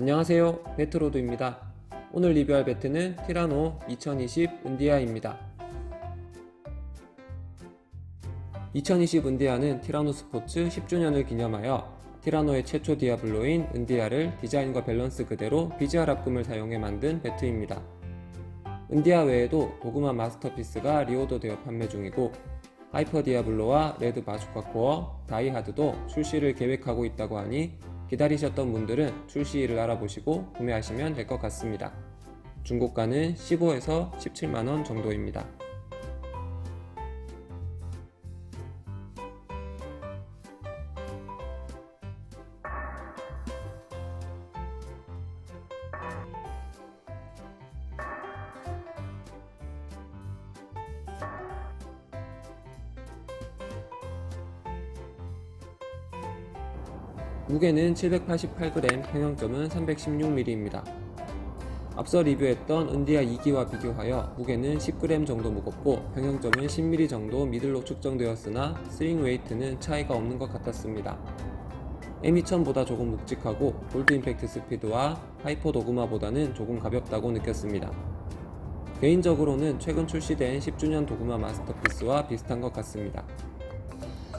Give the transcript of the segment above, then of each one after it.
안녕하세요. 배트로드입니다. 오늘 리뷰할 배트는 티라노 2020 은디아입니다. 2020 은디아는 티라노 스포츠 10주년을 기념하여 티라노의 최초 디아블로인 은디아를 디자인과 밸런스 그대로 BGR 합금을 사용해 만든 배트입니다. 은디아 외에도 도그마 마스터피스가 리오더되어 판매 중이고 하이퍼 디아블로와 레드 바주카 코어, 다이하드도 출시를 계획하고 있다고 하니 기다리셨던 분들은 출시일을 알아보시고 구매하시면 될 것 같습니다. 중고가는 15에서 17만원 정도입니다. 무게는 788g, 평형점은 316mm입니다. 앞서 리뷰했던 은디아 2기와 비교하여 무게는 10g 정도 무겁고 평형점은 10mm 정도 미들로 측정되었으나 스윙 웨이트는 차이가 없는 것 같았습니다. M2000보다 조금 묵직하고 볼트 임팩트 스피드와 하이퍼 도그마보다는 조금 가볍다고 느꼈습니다. 개인적으로는 최근 출시된 10주년 도그마 마스터피스와 비슷한 것 같습니다.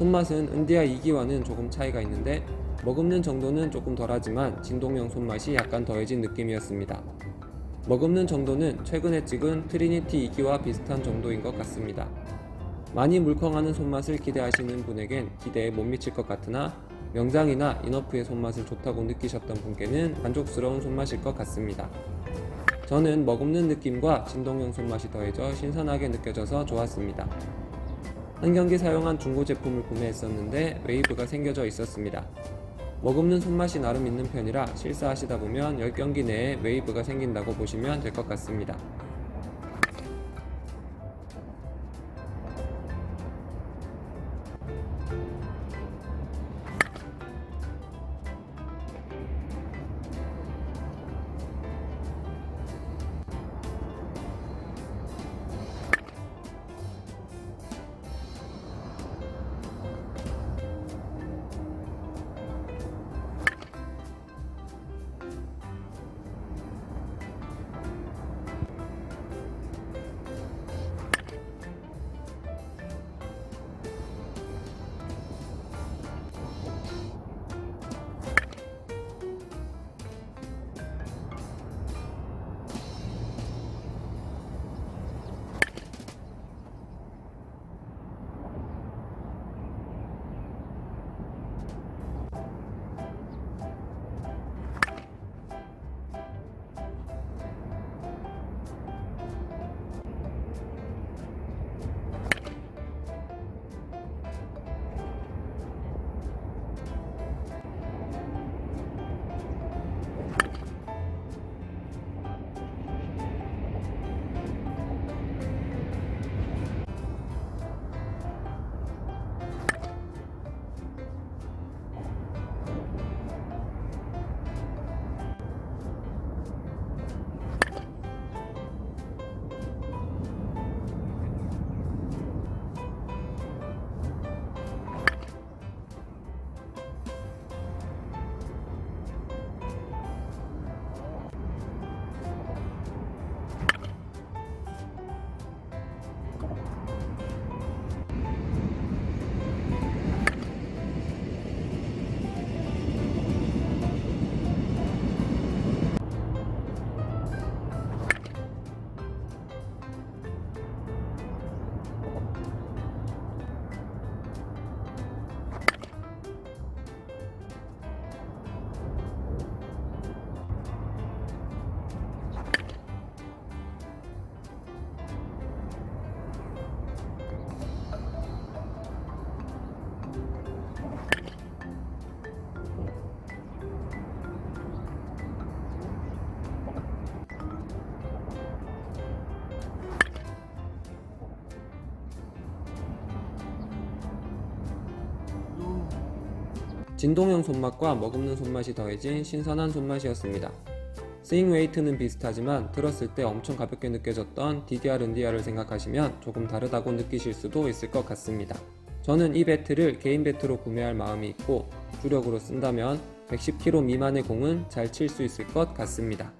손맛은 은디아 2기와는 조금 차이가 있는데 머금는 정도는 조금 덜하지만 진동형 손맛이 약간 더해진 느낌이었습니다. 머금는 정도는 최근에 찍은 트리니티 2기와 비슷한 정도인 것 같습니다. 많이 물컹하는 손맛을 기대하시는 분에겐 기대에 못 미칠 것 같으나 명장이나 인어프의 손맛을 좋다고 느끼셨던 분께는 만족스러운 손맛일 것 같습니다. 저는 머금는 느낌과 진동형 손맛이 더해져 신선하게 느껴져서 좋았습니다. 한 경기 사용한 중고 제품을 구매했었는데 웨이브가 생겨져 있었습니다. 머금는 손맛이 나름 있는 편이라 실사하시다 보면 10경기 내에 웨이브가 생긴다고 보시면 될 것 같습니다. 진동형 손맛과 머금는 손맛이 더해진 신선한 손맛이었습니다. 스윙 웨이트는 비슷하지만 들었을 때 엄청 가볍게 느껴졌던 DDR 은디아를 생각하시면 조금 다르다고 느끼실 수도 있을 것 같습니다. 저는 이 배트를 개인 배트로 구매할 마음이 있고 주력으로 쓴다면 110kg 미만의 공은 잘 칠 수 있을 것 같습니다.